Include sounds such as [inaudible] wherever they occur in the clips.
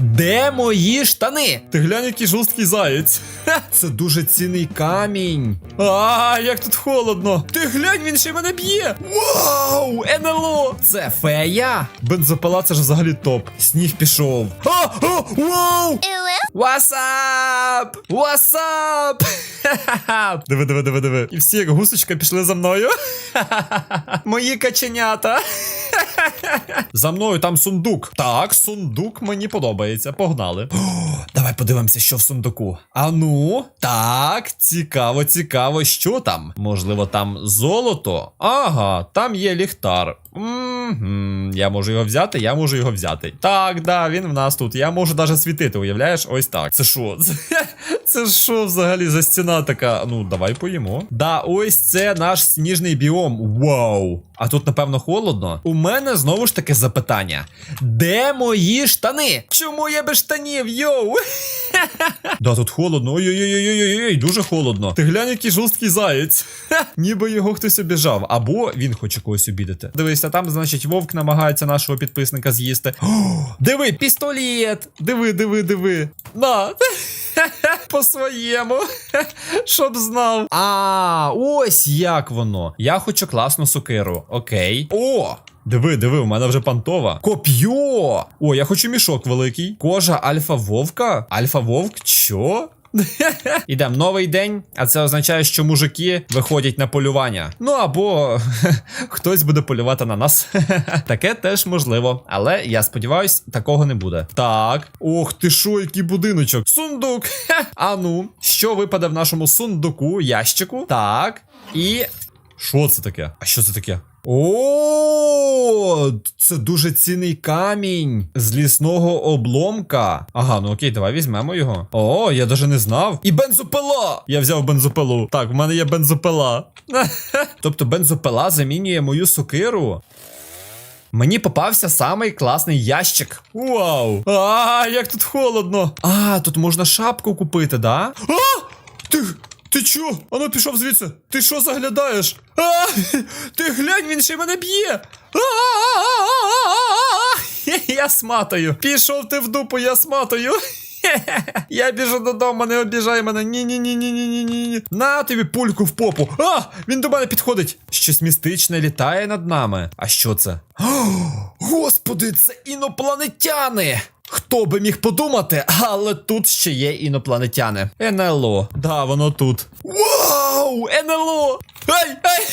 Де мої штани? Ти глянь, який жорсткий заєць. Ха, це дуже цінний камінь. А, як тут холодно. Ти глянь, він ще мене б'є. Вау! НЛО! Це фея? Бензопила це ж взагалі топ. Сніг пішов. А, а, вау! Васап! up? [laughs] Диви, диви, диви, диви. І всі як гусочка пішли за мною. [laughs] Мої каченята. За мною там сундук. Так, сундук мені подобається. Погнали. О, [gasps] давай подивимося, що в сундуку. А ну, так, цікаво, цікаво, що там? Можливо, там золото? Ага, там є ліхтар. Я можу його взяти, я можу його взяти. Так, да, він в нас тут. Я можу навіть світити, уявляєш? Ось так. Це що? [laughs] Це що взагалі за стіна така? Ну, давай поїмо. Да, ось це наш сніжний біом. Вау! А тут, напевно, холодно. У мене знову ж таки запитання: де мої штани? Чому я без штанів, йоу? [laughs] Да, тут холодно. Ой-ой-ой-ой-ой, дуже холодно. Ти глянь, який жорсткий заєць. [laughs] Ніби його хтось обіжав, або він хоче когось обідати. Дивися, там, значить, вовк намагається нашого підписника з'їсти. [gasps] Диви, пістолет! Диви, диви, диви. На. [laughs] По своєму. [laughs] Щоб знав. А, ось як воно. Я хочу класну сокиру. Окей. О! Диви, диви, у мене вже пантова. Коп'йо! О, я хочу мішок великий. Кожа альфа вовка? Альфа вовк? Чо? [laughs] Ідем новий день, а це означає, що мужики виходять на полювання. Ну або [laughs] хтось буде полювати на нас. [laughs] Таке теж можливо. Але я сподіваюсь, такого не буде. Так. Ох ти що, який будиночок? Сундук. А ну, що випаде в нашому сундуку, ящику? Так. І. Що це таке? А що це таке? О, це дуже цінний камінь з лісного обломка. Ага, ну окей, давай візьмемо його. О, я даже не знав. І бензопила! Я взяв бензопилу. Так, в мене є бензопила. [laughs] тобто бензопила замінює мою сокиру. Мені попався самий класний ящик. Вау! А, як тут холодно. А, тут можна шапку купити, да? А! Ти. Ти чо? Ану пішов звідси. Ти що заглядаєш? А, ти глянь, він ще мене б'є. Я сматаю. Пішов ти в дупу, я сматаю. [laughs] Я біжу додому, не обіжай мене. Ні-ні-ні-ні-ні-ні-ні. На тобі пульку в попу. А! Він до мене підходить. Щось містичне літає над нами. А що це? [gasps] Господи, це інопланетяни! Хто би міг подумати, але тут ще є інопланетяни. НЛО. Да, воно тут. Вау! НЛО! Ай! Ай!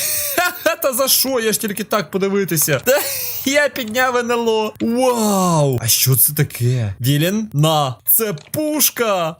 Та за що? Я ж тільки так подивитися. [laughs] Я підняв НЛО. Вау! А що це таке? Вілін? На! Це пушка!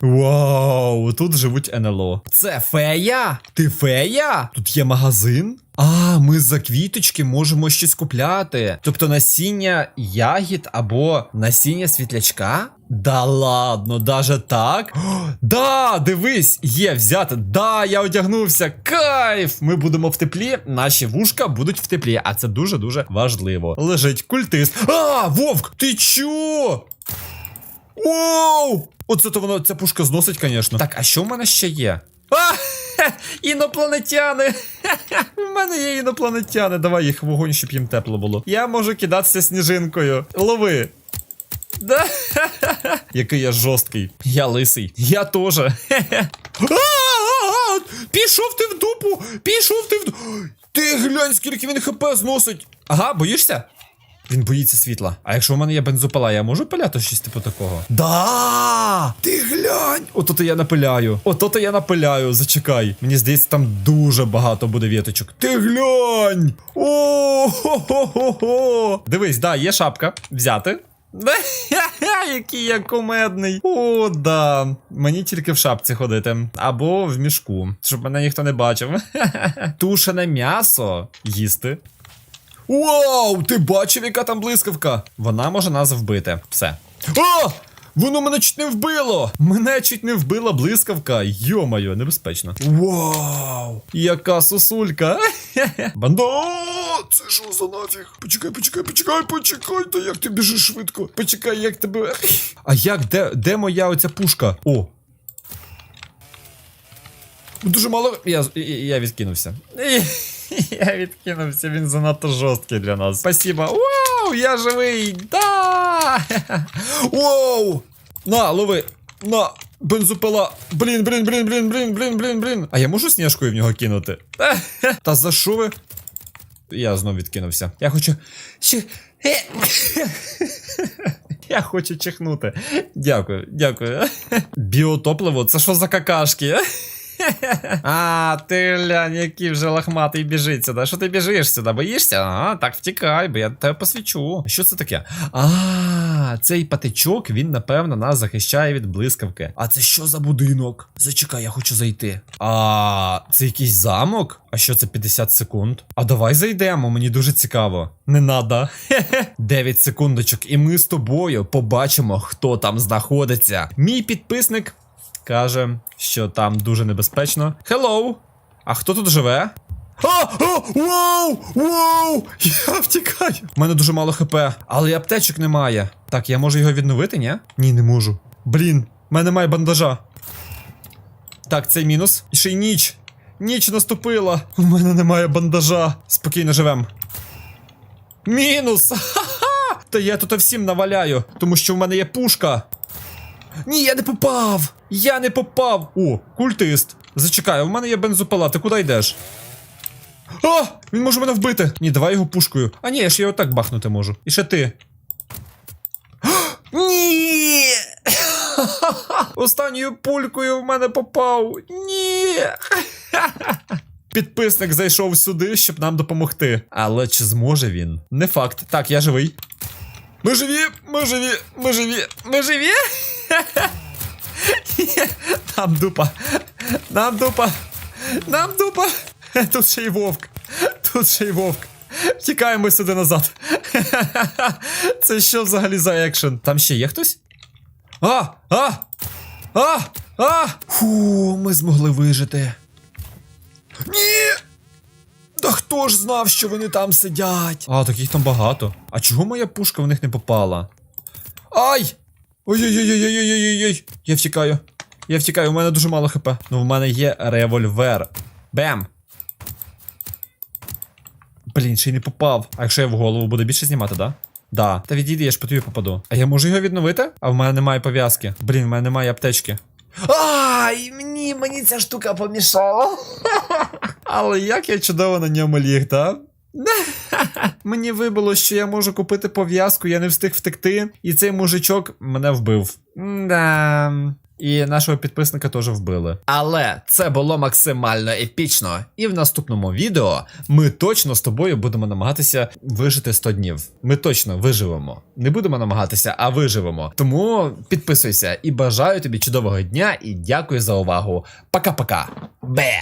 Вау, тут живуть НЛО. Це фея? Ти фея? Тут є магазин? А, ми за квіточки можемо щось купляти. Тобто насіння ягід або насіння світлячка? Да ладно, даже так? О, да, дивись, є взяти. Да, я одягнувся. Кайф! Ми будемо в теплі, наші вушка будуть в теплі, а це дуже-дуже важливо. Лежить культист. А, вовк! Ти чо? Оу! Оце то воно ця пушка зносить, звісно. Так, а що в мене ще є? А! Інопланетяни! У мене є інопланетяни. Давай їх вогонь, щоб їм тепло було. Я можу кидатися сніжинкою. Лови. Да? Який я жорсткий. Я лисий. Я теж. Пішов ти в дупу! Пішов ти в дупу! Ти глянь, скільки він хп зносить. Ага, боїшся? Він боїться світла. А якщо у мене є бензопила, я можу пиляти щось типу такого? Да! Ти глянь! Ото то я напиляю. Ото то я напиляю. Зачекай. Мені здається, там дуже багато буде віточок. Ти глянь! О-хо-хо-хо-хо! Дивись, да, є шапка. Взяти. [laughs] Який я кумедний. О, да. Мені тільки в шапці ходити. Або в мішку, щоб мене ніхто не бачив. [laughs] Тушене м'ясо їсти. Вау! Ти бачив, яка там блискавка? Вона може нас вбити. Все. А! Воно мене чуть не вбило! Мене чуть не вбила блискавка. Йо-моє, небезпечно. Вау! Яка сосулька! [laughs] Бандо! Це що за нафіг? Почекай, почекай, почекай, почекай, та як ти біжиш швидко? Почекай, як тебе. [laughs] А як, де, де моя оця пушка? О! Дуже мало. Я, я відкинувся. [laughs] [laughs] Я відкинувся, він занадто жорсткий для нас. Спасибо. Вау, я живий! Да! [laughs] Воу! На, лови! На! Бензопила! Блін, блін, блін, блін, блін, блін, блін, блін. А я можу сніжкою в нього кинути? [laughs] Та за що ви? Я знов відкинувся. Я хочу. Я хочу чихнути. Дякую, дякую. Біотопливо, це що за какашки? [laughs] А, ти глянь, який вже лохматий біжить сюди. Що ти біжиш сюди? Боїшся? А, так втікай, бо я тебе посвічу. Що це таке? А, цей патичок, він, напевно, нас захищає від блискавки. А це що за будинок? Зачекай, я хочу зайти. А, це якийсь замок? А що це 50 секунд? А давай зайдемо, мені дуже цікаво. Не надо. [laughs] 9 секундочок, і ми з тобою побачимо, хто там знаходиться. Мій підписник каже, що там дуже небезпечно. Hello! А хто тут живе? А, а! [laughs] Я втікаю! У мене дуже мало хп, але і аптечок немає. Так, я можу його відновити, ні? Ні, не можу. Блін, в мене немає бандажа. Так, це мінус. І ще й ніч. Ніч наступила. У мене немає бандажа. Спокійно живем. Мінус! [laughs] Ха-ха! Та я тут всім наваляю, тому що в мене є пушка. Ні, я не попав! Я не попав! О, культист. Зачекай, у мене є бензопила, ти куди йдеш? А! Він може мене вбити! Ні, давай його пушкою. А ні, я ж його так бахнути можу. І ще ти. [gasps] Ні! [laughs] Останньою пулькою в мене попав. Ні! [laughs] Підписник зайшов сюди, щоб нам допомогти. Але чи зможе він? Не факт. Так, я живий. Ми живі, ми живі, ми живі, ми живі. [laughs] [laughs] Нам дупа. Нам дупа. Нам дупа. [laughs] Тут ще й вовк. Тут ще й вовк. Втікаємо сюди назад. [laughs] Це що взагалі за екшен? Там ще є хтось? А! А! А! А! Фу, ми змогли вижити. Ні! Та хто ж знав, що вони там сидять? А, таких там багато. А чого моя пушка в них не попала? Ай! Ой-ой-ой-ой-ой-ой-ой-ой! Я втікаю. Я втікаю, у мене дуже мало хп. Ну, в мене є револьвер. Бем! Блін, ще й не попав. А якщо я в голову буде більше знімати, да? Да. Та відійди, я ж по тобі попаду. А я можу його відновити? А в мене немає пов'язки. Блін, в мене немає аптечки. Ай, мені, мені ця штука помішала. Але як я чудово на ньому ліг, так? Мені вибило, що я можу купити пов'язку, я не встиг втекти, і цей мужичок мене вбив. Да. І нашого підписника теж вбили. Але це було максимально епічно. І в наступному відео ми точно з тобою будемо намагатися вижити 100 днів. Ми точно виживемо. Не будемо намагатися, а виживемо. Тому підписуйся і бажаю тобі чудового дня і дякую за увагу. Пока-пока. Бе!